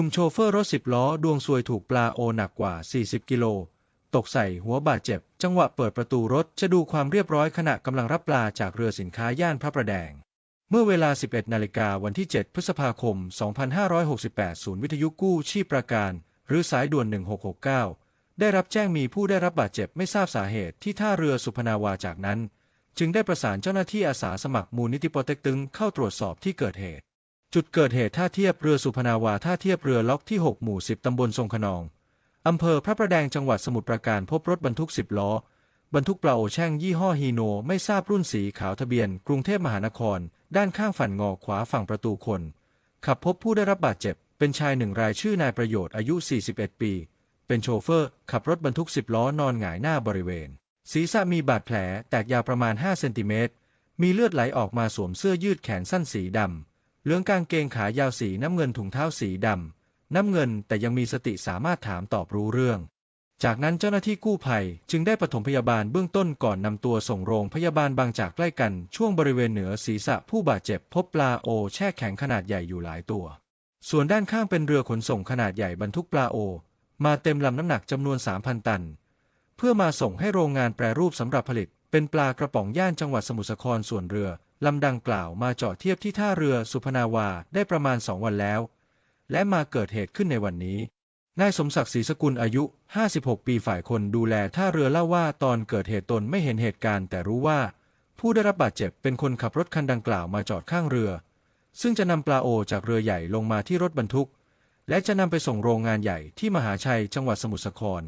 นุ่มโชเฟอร์รถสิบล้อดวงซวยถูกปลาโอหนักกว่า 40 กิโล ตกใส่หัวบาดเจ็บ จังหวะเปิดประตูรถจะดูความเรียบร้อยขณะกำลังรับปลาจากเรือสินค้าย่านพระประแดง เมื่อเวลา 11 นาฬิกาวันที่ 7 พฤษภาคม 2568 ศูนย์วิทยุกู้ชีพประการ หรือสายด่วน 1669 ได้รับแจ้งมีผู้ได้รับบาดเจ็บไม่ทราบสาเหตุที่ท่าเรือสุพนาวาจากนั้น จึงได้ประสานเจ้าหน้าที่อาสาสมัครมูลนิธิปอเต็กตึงเข้าตรวจสอบที่เกิดเหตุ จุดเกิดเหตุท่าเทียบเรือสุพนาวาท่าเทียบเรือล็อกที่ 6 หมู่ 10 ตำบลทรงขนอง อำเภอพระประแดงจังหวัดสมุทรปราการพบรถบรรทุก 10 ล้อ บรรทุกปลาโอแช่งยี่ห้อฮีโนไม่ทราบรุ่นสีขาวทะเบียน กรุงเทพมหานคร ด้านข้างฝั่งงอขวาฝั่งประตูคน ขับพบผู้ได้รับบาดเจ็บ เป็นชายหนึ่งรายชื่อนายประโยชน์อายุ 41 ปี เป็นโชเฟอร์ ขับรถบรรทุก 10 ล้อนอนหงายหน้าบริเวณ ศีรษะมีบาดแผลแตกยาวประมาณ 5 เซนติเมตรมีเลือดไหลออกมาสวมเสื้อยืดแขนสั้นสีดำ เหลืองกางเกงขายาวสีน้ำเงินถุงเท้าสีดำ น้ำเงินแต่ยังมีสติสามารถถามตอบรู้เรื่อง จากนั้นเจ้าหน้าที่กู้ภัยจึงได้ปฐมพยาบาลเบื้องต้นก่อนนำตัวส่งโรงพยาบาลบางจากใกล้กันช่วงบริเวณเหนือศีรษะผู้บาดเจ็บพบปลาโอแช่แข็งขนาดใหญ่อยู่หลายตัว ส่วนด้านข้างเป็นเรือขนส่งขนาดใหญ่บรรทุกปลาโอ มาเต็มลำน้ำหนักจำนวน 3,000 ตัน เพื่อมาส่งให้โรงงานแปรรูปสำหรับผลิตเป็นปลากระป๋องย่านจังหวัดสมุทรสาครส่วนเรือ ลำดังกล่าวมาจอดเทียบที่ท่าเรือสุพนาวาได้ประมาณสองวันแล้ว และมาเกิดเหตุขึ้นในวันนี้ นายสมศักดิ์ศรีสกุลอายุ 56 ปีฝ่ายคนดูแลท่าเรือเล่าว่าตอนเกิดเหตุตนไม่เห็นเหตุการณ์แต่รู้ว่า ผู้ได้รับบาดเจ็บเป็นคนขับรถคันดังกล่าวมาจอดข้างเรือ ซึ่งจะนำปลาโอจากเรือใหญ่ลงมาที่รถบรรทุก และจะนำไปส่งโรงงานใหญ่ที่มหาชัยจังหวัดสมุทรสาคร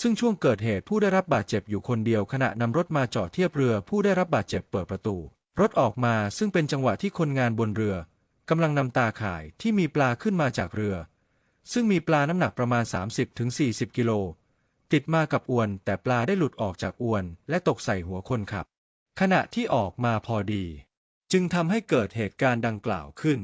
ซึ่งช่วงเกิดเหตุผู้ได้รับบาดเจ็บอยู่คนเดียวขณะนำรถมาจอดเทียบเรือผู้ได้รับบาดเจ็บเปิดประตู รถออกมาซึ่งเป็นจังหวะที่คนงานบนเรือกำลังนำตาข่ายที่มีปลาขึ้นมาจากเรือ ซึ่งมีปลาน้ำหนักประมาณ 30-40 กิโล ติดมากับอวน แต่ปลาได้หลุดออกจากอวน และตกใส่หัวคนขับ ขณะที่ออกมาพอดี จึงทำให้เกิดเหตุการณ์ดังกล่าวขึ้น